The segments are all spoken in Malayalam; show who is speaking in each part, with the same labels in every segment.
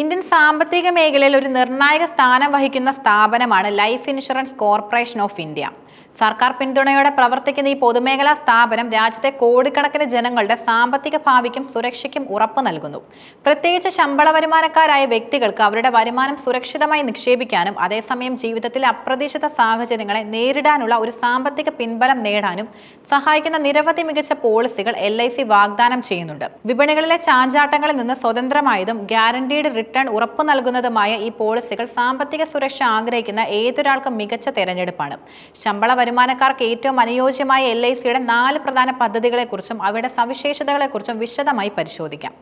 Speaker 1: ഇന്ത്യൻ സാമ്പത്തിക മേഖലയിൽ ഒരു നിർണായക സ്ഥാനം വഹിക്കുന്ന സ്ഥാപനമാണ് life insurance corporation of India. സർക്കാർ പിന്തുണയോടെ പ്രവർത്തിക്കുന്ന ഈ പൊതുമേഖലാ സ്ഥാപനം രാജ്യത്തെ കോടിക്കണക്കിന് ജനങ്ങളുടെ സാമ്പത്തിക ഭാവിക്കും സുരക്ഷയ്ക്കും ഉറപ്പ് നൽകുന്നു. പ്രത്യേകിച്ച് ശമ്പള വരുമാനക്കാരായ വ്യക്തികൾക്ക് അവരുടെ വരുമാനം സുരക്ഷിതമായി നിക്ഷേപിക്കാനും അതേസമയം ജീവിതത്തിലെ അപ്രതീക്ഷിത സാഹചര്യങ്ങളെ നേരിടാനുള്ള ഒരു സാമ്പത്തിക പിൻബലം നേടാനും സഹായിക്കുന്ന നിരവധി മികച്ച പോളിസികൾ എൽ വാഗ്ദാനം ചെയ്യുന്നുണ്ട്. വിപണികളിലെ ചാഞ്ചാട്ടങ്ങളിൽ നിന്ന് സ്വതന്ത്രമായതും ഗ്യാരണ്ടീഡ് റിട്ടേൺ ഉറപ്പു നൽകുന്നതുമായ ഈ പോളിസികൾ സാമ്പത്തിക സുരക്ഷ ആഗ്രഹിക്കുന്ന ഏതൊരാൾക്കും മികച്ച തെരഞ്ഞെടുപ്പാണ്. ശമ്പള വരുമാനക്കാർക്ക് ഏറ്റവും അനുയോജ്യമായ എൽ ഐ സിയുടെ നാല് പ്രധാന പദ്ധതികളെക്കുറിച്ചും അവയുടെ സവിശേഷതകളെക്കുറിച്ചും വിശദമായി പരിശോധിക്കാം.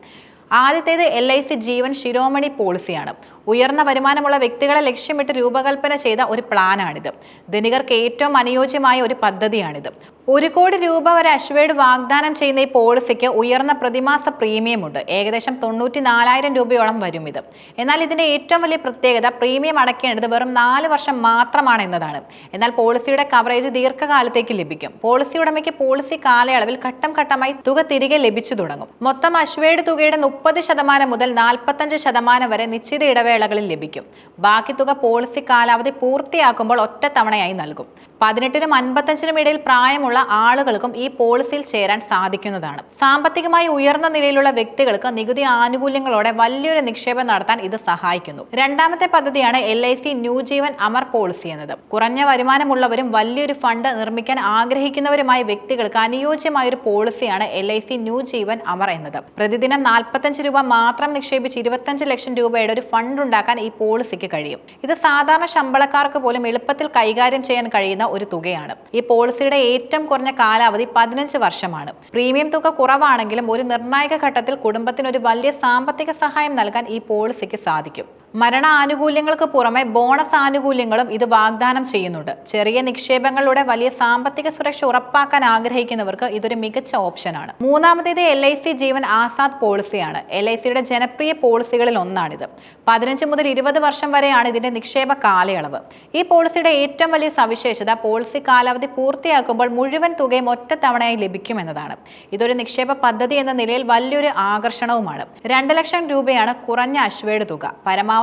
Speaker 1: ആദ്യത്തേത് L I C Jeevan Shiromani പോളിസിയാണ്. ഉയർന്ന വരുമാനമുള്ള വ്യക്തികളെ ലക്ഷ്യമിട്ട് രൂപകൽപ്പന ചെയ്ത ഒരു പ്ലാനാണിത്. ധനികർക്ക് ഏറ്റവും അനുയോജ്യമായ ഒരു പദ്ധതിയാണിത്. ഒരു കോടി രൂപ വരെ അശ്വേഡ് വാഗ്ദാനം ചെയ്യുന്ന ഈ പോളിസിക്ക് ഉയർന്ന പ്രതിമാസ പ്രീമിയം ഉണ്ട് ഏകദേശം തൊണ്ണൂറ്റി നാലായിരം രൂപയോളം വരും ഇത്. എന്നാൽ ഇതിന്റെ ഏറ്റവും വലിയ പ്രത്യേകത പ്രീമിയം അടയ്ക്കേണ്ടത് വെറും നാല് വർഷം മാത്രമാണ് എന്നതാണ്. എന്നാൽ പോളിസിയുടെ കവറേജ് ദീർഘകാലത്തേക്ക് ലഭിക്കും. പോളിസി ഉടമയ്ക്ക് പോളിസി കാലയളവിൽ ഘട്ടം ഘട്ടമായി തുക തിരികെ ലഭിച്ചു തുടങ്ങും. മൊത്തം അശ്വേഡ് തുകയുടെ മുപ്പത് ശതമാനം മുതൽ നാൽപ്പത്തഞ്ച് ശതമാനം വരെ നിശ്ചിത ഇടവേളകളിൽ ലഭിക്കും. ബാക്കി തുക പോളിസി കാലാവധി പൂർത്തിയാക്കുമ്പോൾ ഒറ്റത്തവണയായി നൽകും. പതിനെട്ടിനും അൻപത്തഞ്ചിനും ഇടയിൽ പ്രായമുള്ള ആളുകൾക്കും ഈ പോളിസിയിൽ ചേരാൻ സാധിക്കുന്നതാണ്. സാമ്പത്തികമായി ഉയർന്ന നിലയിലുള്ള വ്യക്തികൾക്ക് നികുതി ആനുകൂല്യങ്ങളോടെ വലിയൊരു നിക്ഷേപം നടത്താൻ ഇത് സഹായിക്കുന്നു. രണ്ടാമത്തെ പദ്ധതിയാണ് L I C ന്യൂജീവൻ Amar policy എന്നത്. കുറഞ്ഞ വരുമാനമുള്ളവരും വലിയൊരു ഫണ്ട് നിർമ്മിക്കാൻ ആഗ്രഹിക്കുന്നവരുമായ വ്യക്തികൾക്ക് അനുയോജ്യമായ ഒരു പോളിസിയാണ് എൽ ഐ സി ന്യൂജീവൻ അമർ എന്നത്. പ്രതിദിനം നാൽപ്പത്തഞ്ച് രൂപ മാത്രം നിക്ഷേപിച്ച് ഇരുപത്തഞ്ച് ലക്ഷം രൂപയുടെ ഒരു ഫണ്ട് ഉണ്ടാക്കാൻ ഈ പോളിസിക്ക് കഴിയും. ഇത് സാധാരണ ശമ്പളക്കാർക്ക് പോലും എളുപ്പത്തിൽ കൈകാര്യം ചെയ്യാൻ കഴിയുന്ന ഒരു തുകയാണ്. ഈ പോളിസിയുടെ ഏറ്റവും കുറഞ്ഞ കാലാവധി പതിനഞ്ച് വർഷമാണ്. പ്രീമിയം തുക കുറവാണെങ്കിലും ഒരു നിർണായക ഘട്ടത്തിൽ കുടുംബത്തിന് ഒരു വലിയ സാമ്പത്തിക സഹായം നൽകാൻ ഈ പോളിസിക്ക് സാധിക്കും. മരണ ആനുകൂല്യങ്ങൾക്ക് പുറമെ ബോണസ് ആനുകൂല്യങ്ങളും ഇത് വാഗ്ദാനം ചെയ്യുന്നുണ്ട്. ചെറിയ നിക്ഷേപങ്ങളുടെ വലിയ സാമ്പത്തിക സുരക്ഷ ഉറപ്പാക്കാൻ ആഗ്രഹിക്കുന്നവർക്ക് ഇതൊരു മികച്ച ഓപ്ഷനാണ് മൂന്നാമത്തേത് L I C Jeevan Azad പോളിസിയാണ്. L I സിയുടെ ജനപ്രിയ പോളിസികളിൽ ഒന്നാണിത്. പതിനഞ്ച് മുതൽ ഇരുപത് വർഷം വരെയാണ് ഇതിന്റെ നിക്ഷേപ കാലയളവ്. ഈ പോളിസിയുടെ ഏറ്റവും വലിയ സവിശേഷത പോളിസി കാലാവധി പൂർത്തിയാക്കുമ്പോൾ മുഴുവൻ തുകയും ഒറ്റത്തവണയായി ലഭിക്കും ലഭിക്കുമെന്നതാണ് ഇതൊരു നിക്ഷേപ പദ്ധതി എന്ന നിലയിൽ വലിയൊരു ആകർഷണവുമാണ്. രണ്ട് ലക്ഷം രൂപയാണ് കുറഞ്ഞ അശ്വേഡ് തുക. പരമാവധി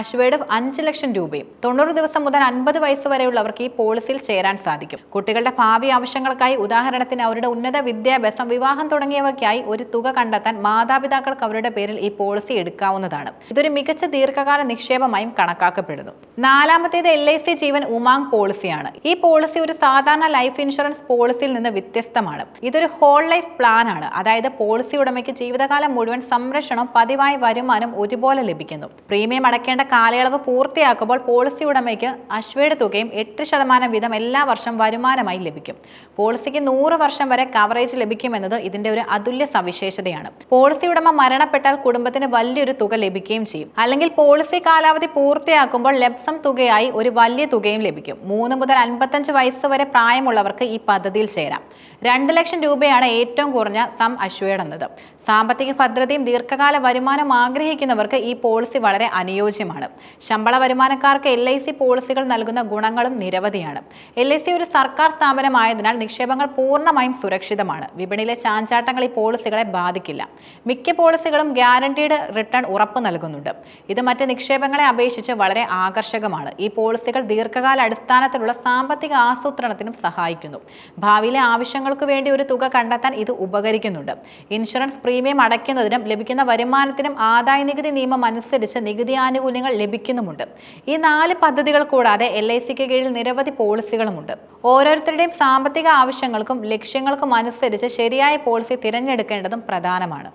Speaker 1: അശ്വേഡ് അഞ്ച് ലക്ഷം രൂപയും തൊണ്ണൂറ് ദിവസം മുതൽ അൻപത് വയസ്സ് വരെയുള്ളവർക്ക് ഈ പോളിസിയിൽ ചേരാൻ സാധിക്കും. കുട്ടികളുടെ ഭാവി ആവശ്യങ്ങൾക്കായി ഉദാഹരണത്തിന് അവരുടെ ഉന്നത വിദ്യാഭ്യാസം വിവാഹം തുടങ്ങിയവർക്കായി ഒരു തുക കണ്ടെത്താൻ മാതാപിതാക്കൾക്ക് അവരുടെ പേരിൽ ഈ പോളിസി എടുക്കാവുന്നതാണ്. ഇതൊരു മികച്ച ദീർഘകാല നിക്ഷേപമായും കണക്കാക്കപ്പെടുന്നു. നാലാമത്തേത് L I C Jeevan Umang പോളിസിയാണ് ഈ പോളിസി ഒരു സാധാരണ ലൈഫ് ഇൻഷുറൻസ് പോളിസിയിൽ നിന്ന് വ്യത്യസ്തമാണ്. ഇതൊരു ഹോൾ ലൈഫ് പ്ലാൻ ആണ്. അതായത് പോളിസി ഉടമയ്ക്ക് ജീവിതകാലം മുഴുവൻ സംരക്ഷണം പതിവായ വരുമാനം ഒരുപോലെ ലഭിക്കുന്നു. പ്രീമിയം അടയ്ക്കേണ്ട കാലയളവ് പൂർത്തിയാക്കുമ്പോൾ പോളിസി ഉടമയ്ക്ക് അശ്വേഡ് തുകയും എട്ട് ശതമാനം വീതം എല്ലാ വർഷം വരുമാനമായി ലഭിക്കും. പോളിസിക്ക് നൂറ് വർഷം വരെ കവറേജ് ലഭിക്കുമെന്നത് ഇതിന്റെ ഒരു അതുല്യ സവിശേഷതയാണ്. പോളിസി ഉടമ മരണപ്പെട്ടാൽ കുടുംബത്തിന് വലിയൊരു തുക ലഭിക്കുകയും ചെയ്യും. അല്ലെങ്കിൽ പോളിസി കാലാവധി പൂർത്തിയാക്കുമ്പോൾ ലബ്സം തുകയായി ഒരു വലിയ തുകയും ലഭിക്കും. മൂന്ന് മുതൽ അൻപത്തഞ്ച് വയസ്സ് വരെ പ്രായമുള്ളവർക്ക് ഈ പദ്ധതിയിൽ ചേരാം. രണ്ട് ലക്ഷം രൂപയാണ് ഏറ്റവും കുറഞ്ഞ സം അശ്വേഡ് എന്നത് സാമ്പത്തിക ഭദ്രതയും ദീർഘകാല വരുമാനം ആഗ്രഹിക്കുന്നവർക്ക് ഈ പോളിസി വളരെ അനുയോജ്യമാണ്. ശമ്പള വരുമാനക്കാർക്ക് എൽ ഐ സി പോളിസികൾ നൽകുന്ന ഗുണങ്ങളും നിരവധിയാണ്. എൽ ഐ സി ഒരു സർക്കാർ സ്ഥാപനമായതിനാൽ നിക്ഷേപങ്ങൾ പൂർണമായും സുരക്ഷിതമാണ്. വിപണിയിലെ ചാഞ്ചാട്ടങ്ങൾ ഈ പോളിസികളെ ബാധിക്കില്ല. മിക്ക പോളിസികളും ഗ്യാരണ്ടീഡ് റിട്ടേൺ ഉറപ്പ് നൽകുന്നുണ്ട്. ഇത് മറ്റ് നിക്ഷേപങ്ങളെ അപേക്ഷിച്ച് വളരെ ആകർഷകമാണ്. ഈ പോളിസികൾ ദീർഘകാല അടിസ്ഥാനത്തിലുള്ള സാമ്പത്തിക ആസൂത്രണത്തിനും സഹായിക്കുന്നു. ഭാവിയിലെ ആവശ്യങ്ങൾക്ക് വേണ്ടി ഒരു തുക കണ്ടെത്താൻ ഇത് ഉപകരിക്കുന്നുണ്ട്. ഇൻഷുറൻസ് പ്രീമിയം അടയ്ക്കുന്നതിനും ലഭിക്കുന്ന വരുമാനത്തിനും ആദായ നികുതി നിയമം അനുസരിച്ച് നികുതി ആനുകൂല്യങ്ങൾ ലഭിക്കുന്നുമുണ്ട്. ഈ നാല് പദ്ധതികൾ കൂടാതെ എൽ ഐ സിക്ക് കീഴിൽ നിരവധി പോളിസികളുമുണ്ട്. ഓരോരുത്തരുടെയും സാമ്പത്തിക ആവശ്യങ്ങൾക്കും ലക്ഷ്യങ്ങൾക്കും അനുസരിച്ച് ശരിയായ പോളിസി തിരഞ്ഞെടുക്കേണ്ടതും പ്രധാനമാണ്.